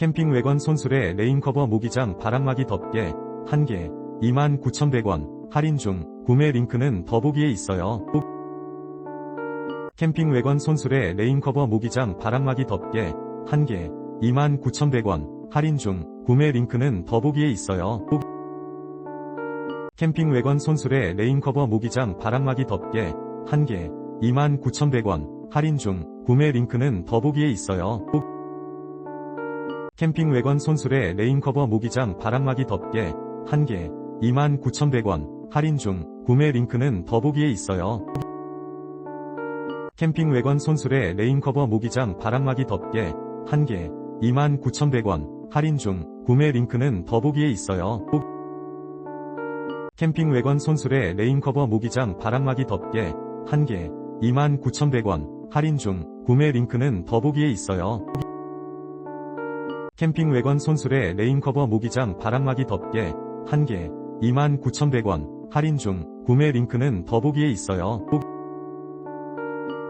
캠핑 외관 손수레 레인커버 모기장 바람막이 덮개 1개 29,100원 할인 중 구매 링크는 더보기에 있어요. 캠핑 외관 손수레 레인커버 모기장 바람막이 덮개 1개 29,100원 할인 중 구매 링크는 더보기에 있어요. 캠핑 외관 손수레 레인커버 모기장 바람막이 덮개 1개 29,100원 할인 중 구매 링크는 더보기에 있어요. 캠핑 외관 손수레 레인커버 모기장 바람막이 덮개 1개 29,100원 할인 중 구매 링크는 더보기에 있어요. 캠핑 외관 손수레 레인커버 모기장 바람막이 덮개 1개 29,100원 할인 중 구매 링크는 더보기에 있어요. 캠핑 외관 손수레 레인커버 모기장 바람막이 덮개 1개 29,100원 할인 중 구매 링크는 더보기에 있어요. 캠핑 외관 손수레 레인커버 모기장 바람막이 덮개 1개 29,100원 할인 중 구매 링크는 더보기에 있어요.